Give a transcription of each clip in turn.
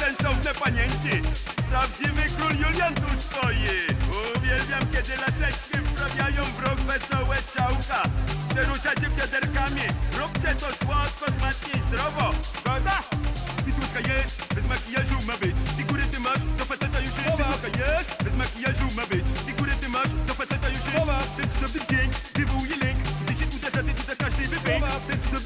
sensowne panienki. Prawdziwy król Julian tu stoi. Uwielbiam, kiedy laseczki wprawiają w rok wesołe ciałka. Teruszacie wiaderkami Róbcie to słodko, smacznie i zdrowo. Zgoda? Ty słodka jest, bez makijażu ma być. Ty góry ty masz, do faceta już jest Ty słodka jest, bez makijażu ma być. Ty góry ty masz, do faceta już jest. Ten cudowny dzień wywołuje lęk. Gdy się uda zatyczyć, to każdy wypęk Ten cudowny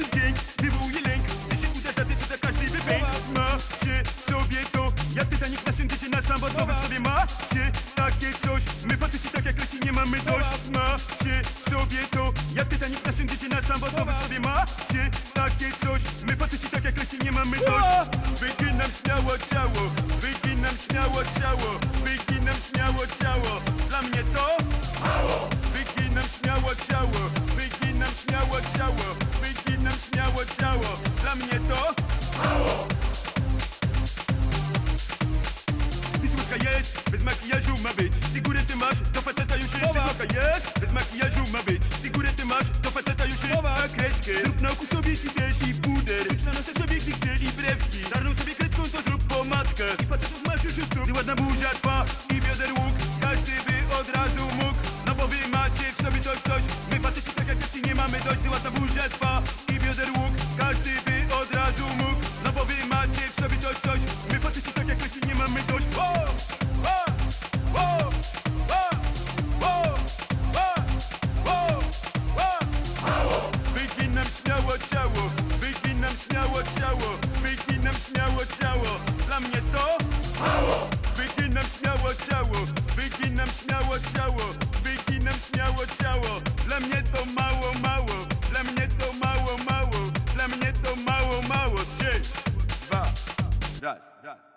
w sobie macie takie coś? My faceci tak jak leci nie mamy dość. Macie sobie to, jak Titanic na szyndycie na sam Bo wy w sobie macie takie coś? My faceci tak jak leci nie mamy dość. Wyginam śmiało ciało, wyginam śmiało ciało Wyginam śmiało ciało, dla mnie to mało. Wyginam śmiało ciało, wyginam śmiało ciało Wyginam śmiało ciało, dla mnie to Ty makijażu ma być. Ty górę ty masz, do faceta już jest Ty słodka jest, bez makijażu ma być. Ty górę ty masz, do faceta już jest A kreskę, zrób na oku sobie ty też i puder. Rzuć na nosek sobie gdy chcesz i brewki. Czarną sobie kredką to zrób pomadkę. I facetów masz już stóp Ty ładna buzia twa i bioder łuk Każdy by od razu mógł. No bo wy macie w sobie to coś. My faceci tak jak ci nie mamy dość. Ty ładna buzia twa i bioder łuk Każdy śmiało ciało, wyginam śmiało ciało. Dla mnie to mało. Wyginam śmiało ciało, wyginam śmiało ciało, wyginam śmiało ciało. Dla mnie to mało, mało, dla mnie to mało, mało, dla mnie to mało, mało. Trzy, dwa, raz, raz.